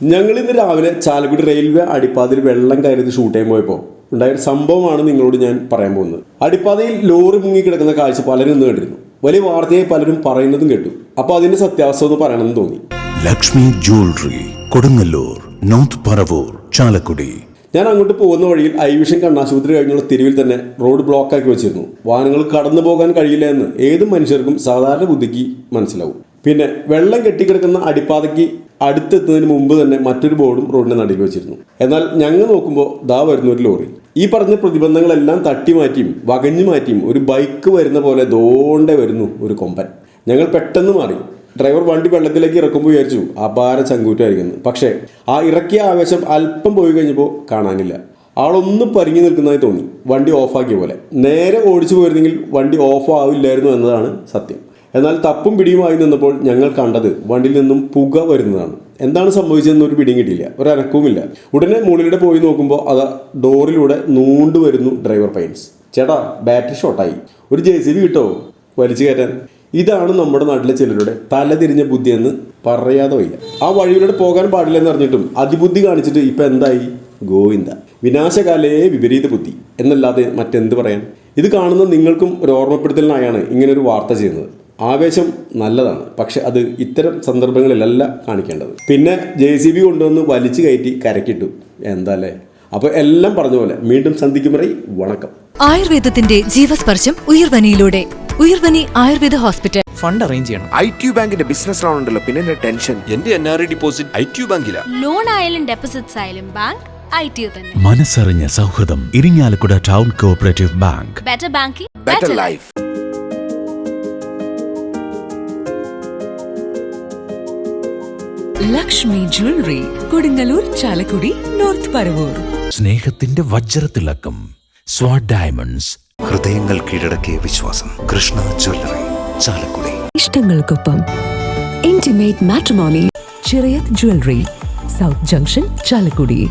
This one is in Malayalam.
ഞങ്ങൾ ഇന്ന് രാവിലെ ചാലക്കുടി റെയിൽവേ അടിപ്പാതയിൽ വെള്ളം കയറി ഷൂട്ട് ചെയ്യാൻ പോയപ്പോൾ ഉണ്ടായ ഒരു സംഭവമാണ് നിങ്ങളോട് ഞാൻ പറയാൻ പോകുന്നത്. അടിപ്പാതയിൽ ലോറി മുങ്ങി കിടക്കുന്ന കാഴ്ച പലരും ഇന്ന് കണ്ടിരുന്നു. വലിയ വാർത്തയായി പലരും പറയുന്നതും കേട്ടു. അപ്പോൾ അതിന്റെ സത്യാവസ്ഥ ഒന്ന് പറയണമെന്ന് തോന്നി. Lakshmi jewellery Kodungallur north Paravur Chalakudy. ഞാൻ അങ്ങോട്ട് പോകുന്ന വഴിയിൽ ഐ വിഷൻ കണ്ണാശുപത്രി കഴിഞ്ഞുള്ള തിരുവിൽ തന്നെ റോഡ് ബ്ലോക്ക് ആക്കി വെച്ചിരുന്നു. വാഹനങ്ങൾ കടന്നു പോകാൻ കഴിയില്ല എന്ന് ഏത് മനുഷ്യർക്കും സാധാരണ ബുദ്ധിക്ക് മനസ്സിലാവും. പിന്നെ വെള്ളം കെട്ടിക്കിടക്കുന്ന അടിപ്പാതയ്ക്ക് അടുത്തെത്തുന്നതിന് മുമ്പ് തന്നെ മറ്റൊരു ബോർഡും റോഡിന്റെ നടുക്ക് വെച്ചിരുന്നു. എന്നാൽ ഞങ്ങൾ നോക്കുമ്പോൾ ദാ വരുന്ന ഒരു ലോറി. ഈ പറഞ്ഞ പ്രതിബന്ധങ്ങളെല്ലാം തട്ടി മാറ്റിയും വകഞ്ഞു മാറ്റിയും ഒരു ബൈക്ക് വരുന്ന പോലെ ദോണ്ടെ വരുന്നു ഒരു കൊമ്പൻ. ഞങ്ങൾ പെട്ടെന്ന് മാറി. ഡ്രൈവർ വണ്ടി വെള്ളത്തിലേക്ക് ഇറക്കുമ്പോൾ വിചാരിച്ചു അപാര ചങ്കൂറ്റായിരിക്കുന്നു പക്ഷേ ആ ഇറക്കിയ ആവേശം അല്പം പോയി കഴിഞ്ഞപ്പോൾ കാണാനില്ല. ആളൊന്ന് പരിങ്ങി നിൽക്കുന്നതായി തോന്നി. വണ്ടി ഓഫാക്കിയ പോലെ. നേരെ ഓടിച്ചു പോയിരുന്നെങ്കിൽ വണ്ടി ഓഫ് ആവില്ലായിരുന്നു എന്നതാണ് സത്യം. എന്നാൽ തപ്പും പിടിയുമായി നിന്നപ്പോൾ ഞങ്ങൾ കണ്ടത് വണ്ടിയിൽ നിന്നും പുക വരുന്നതാണ്. എന്താണ് സംഭവിച്ചതെന്ന് ഒരു പിടിയും കിട്ടിയില്ല. ഒരു അനക്കവുമില്ല. ഉടനെ മുകളിലൂടെ പോയി നോക്കുമ്പോൾ അത് ഡോറിലൂടെ നൂണ്ടു വരുന്നു ഡ്രൈവർ പൈൻസ്. ചേട്ടാ ബാറ്ററി ഷോർട്ടായി ഒരു ജെ സി ബി കിട്ടോ? വലിച്ചു കയറ്റാൻ. ഇതാണ് നമ്മുടെ നാട്ടിലെ ചിലരുടെ തലതിരിഞ്ഞ ബുദ്ധി എന്ന് പറയാതെ വയ്യ. ആ വഴിയിലൂടെ പോകാൻ പാടില്ലെന്ന് അറിഞ്ഞിട്ടും അതിബുദ്ധി കാണിച്ചിട്ട് ഇപ്പം എന്തായി? ഗോവിന്ദ. വിനാശകാലയെ വിപരീത ബുദ്ധി. എന്നല്ലാതെ മറ്റെന്ത് പറയാൻ? ഇത് കാണുന്ന നിങ്ങൾക്കും ഒരു ഓർമ്മപ്പെടുത്തലിനായാണ് ഇങ്ങനെ ഒരു വാർത്ത ചെയ്യുന്നത്. ആവേശം നല്ലതാണ്. പക്ഷെ അത് ഇത്തരം സന്ദർഭങ്ങളിലല്ല കാണിക്കേണ്ടത്. പിന്നെ ജെ സി ബി കൊണ്ടുവന്ന് വലിച്ചു കയറ്റി കരക്കിട്ടു. എന്താ അല്ലേ അപ്പോൾ എല്ലാം പറഞ്ഞ പോലെ വീണ്ടും സന്ധിക്കും പറയും വണക്കം. ആയുർവേദത്തിന്റെ ജീവസ്പർശം ഉയർവനിയിലൂടെ. Uyarvani Ayurveda hospital. Fund arrange ചെയ്യണം. ഐ ടി ബാങ്കിന്റെ ബിസിനസ് ലോൺ ഉണ്ടല്ലോ പിന്നെ എന്റെ ടെൻഷൻ. എന്റെ N R I deposit I T ബാങ്കിലാ. Loan ആയാലും ഡെപ്പോസിറ്റ്സ് ആയാലും ബാങ്ക് മനസ്സറിഞ്ഞ സൗഹൃദം Irinjalakuda town cooperative bank. Better banking better life Lakshmi jewellery Kodungallur Chalakudy north Paravur. സ്നേഹത്തിന്റെ വജ്രത്തിളക്കം സ്വാഡ് ഡയമണ്ട്സ്. ഹൃദയങ്ങൾ കീഴടക്കിയ വിശ്വാസം Krishna jewellery Chalakudy. ഇഷ്ടങ്ങൾക്കൊപ്പം intimate matrimony Chirayath jewellery south junction Chalakudy.